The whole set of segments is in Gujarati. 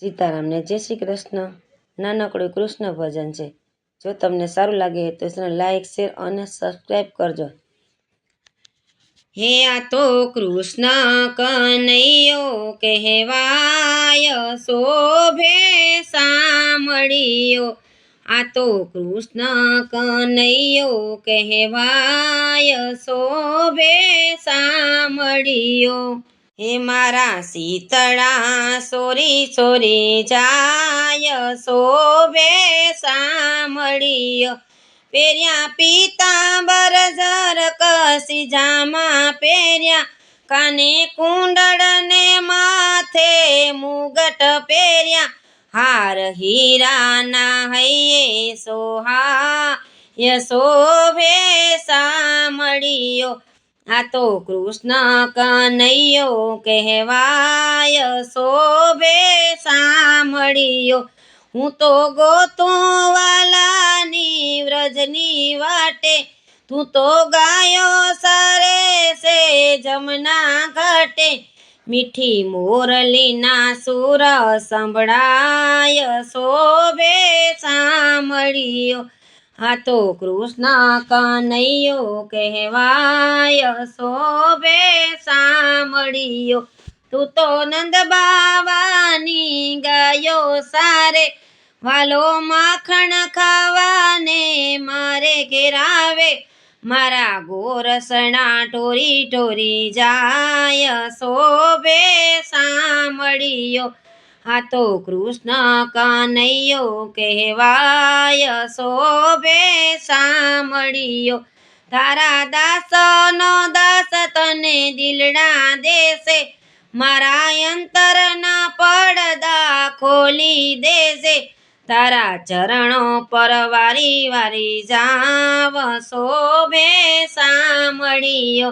સીતારામને જય શ્રી કૃષ્ણ. નાનકડું કૃષ્ણ ભજન છે. જો તમને સારું લાગે તો લાઈક શેર અને સબસ્ક્રાઈબ કરજો. હે આ તો કૃષ્ણ કનૈયો કહેવાય શોભે સાંભળીયો. આ તો કૃષ્ણ કનૈયો કહેવાય શોભે સાંભળીયો. હે મારા શીતળા સોરી સોરી જાય, શોભે સાંભળીયો. પેર્યા પિતાંબર જર કસી જામા પેર્યા કાને કુંડળ ને માથે મુગટ પેર્યા હાર હીરાના હૈયે સોહા યશોભે સાંભળીયો. આ તો કૃષ્ણ કનૈયો કહેવાય, શોભે સાંભળ્યો. હું તો ગોતો વાલાની વ્રજની વાટે, તું તો ગાયો સરે સે જમના ઘાટે. મીઠી મોરલીના સુર સંભળાય, શોભે સાંભળીયો. આ તો કૃષ્ણ કનૈયો કહેવાય, શોભે સાંભળ્યો. તું તો નંદ બાવાની ગયો સારે, વાલો માખણ ખાવાને મારે ઘેરાવે. મારા ગોરસણા ટોરી ટોરી જાય, શોભે સાંભળીયો. આ તો કૃષ્ણ કનૈયો કહેવાય, શોભે સાંભળ્યો. તારા દાસનો દાસ તને દિલડા દેશે, મારા અંતરના પડદા ખોલી દેશે. તારા ચરણો પર વારી વારી જાવ, શોભે સાંભળ્યો.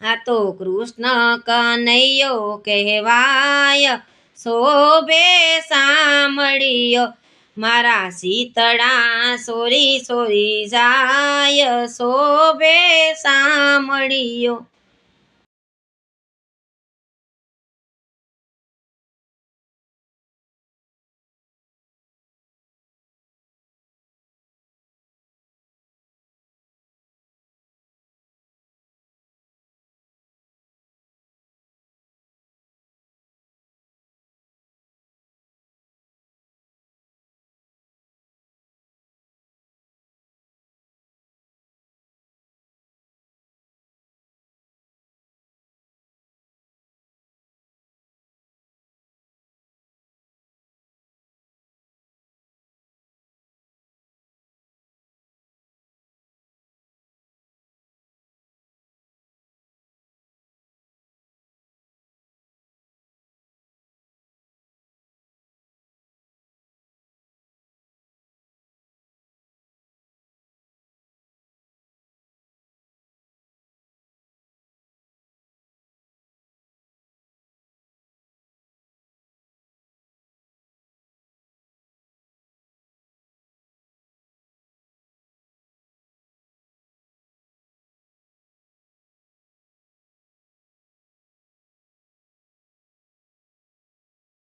આ તો કૃષ્ણ કનૈયો કહેવાય શોભે સાંભળ્યો. મારા શીતળા સોરી સોરી જાય શોભે સાંભળીયો.